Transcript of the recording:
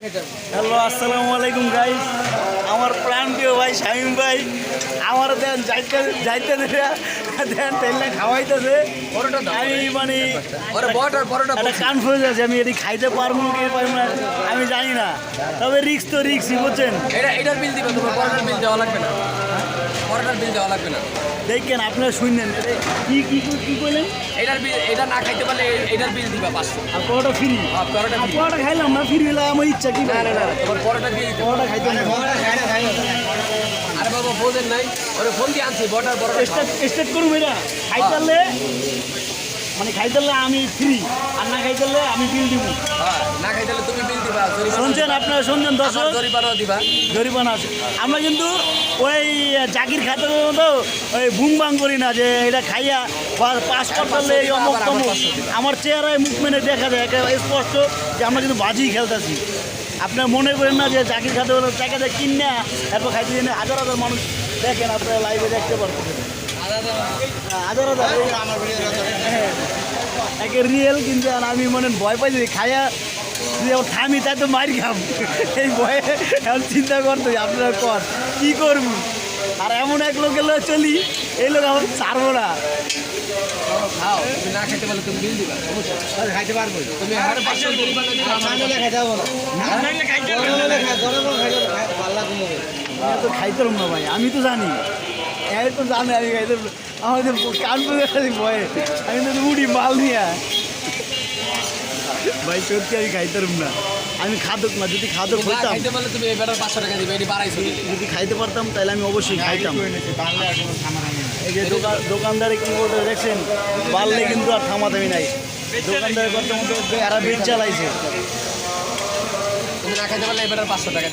Hello আসসালামু আলাইকুম guys আমার প্রাণ প্রিয় ভাই শামিম ভাই আমার দেন যাইতে যাইতে দেন তেলটা খাওয়াইতেছে। আমি মানে ওরে বড়টা বড়টা একটা কনফিউজ আছে আমি এটি খাইতে পারব কি পারব না আমি জানি না। তবে রিক্স তো রিক্সই বুঝছেন? এটা এটার বিল দিবেন তোমার পরোটার বিল দেওয়া লাগবে না। পরোটার বিল দেওয়া লাগবে না। দেখেন আপনারা শুনলেন। কি কি কি- কি করলেন এটার বিল এটা না খাইতে পারলে এটার বিল দিবা পাঁচশো। আর পরোটা ফ্রি? আর পরোটা ফ্রি। পরোটা খাইলাম না ফ্রি হলে আমার ইচ্ছা কি না না না তোমার পরোটা বিল পরোটা খাইতে না আরে বাবা বোঝেন নাই ওরে ফোন দিয়ে আনছি বটার খাও। স্টার্ট করুম এটা খাইতালে মানে খাইতালে আমি ফ্রি আর না খাইতালে আমি বিল দিব। হ্যাঁ না খাইতে হলে তুমি বিল দিবা শুনছেন আপনারা শুনছেন দর্শক? জরিমানাও দিবা। জরিমানা আছে। আমরা কিন্তু ওই জাকির খাতের মতো ওই বুম বাং করি না যে এটা খাইয়া পা- পাস করতে এই অমুক আমার তমুক। আমার চেহারায় মুখ মেনে দেখা যায় স্পষ্ট যে আমরা কিন্তু বাজি খেলতেছি। আপনার মনে করেন না যে জাকির খাতে হলো টাকাটা কিনা এরপর খাইতে জেনে হাজার হাজার মানুষ দেখেন আপনারা লাইভে দেখতে পারতেছেন। হাজার হাজার আমার। একে রিয়েল কিন্তু আর আমি মনে ভয় পাই যদি খাইয়া যদি আবার থামি তাই তো মারি খাম। এই ভয়ে এখন চিন্তা করতে আপনারা কর কি করব? আর এমন এক লোকের লোক চলি এই লোক আমার ছাড়বো না। খাও তুমি না খাইতে পারলে তুমি বিল দিবা। খাইতে পারব। তুমি হারে পাঁচশো দিবা আমার খাইতে হবে। না গরম হলে খাই গরম হলে খাইতে হবে। পাল্লা কমবে আমি তো খাইতে পারব না ভাই আমি তো জানি। এই তো জানি আমি খাইতে তো কান ভয়ে। আমি তো উড়ি মাল নিয়ে। ভাই সত্যি আমি খাইতে পারব না। আমি খাদক না যদি খাদক না হইতাম। খাইতে পারলে তুমি এবার পাঁচশো টাকা দিবে এটি বাড়াইছো। যদি খাইতে পারতাম তাহলে আমি অবশ্যই খাইতাম। এই যে দোকান দোকানদারে কি বলতে দেখছেন বাড়লে কিন্তু আর থামাতামি নাই। দোকানদারের কথা মতো এরা বেচ চালাইছে। তুমি না খাইতে পারলে এবার পাঁচশো টাকা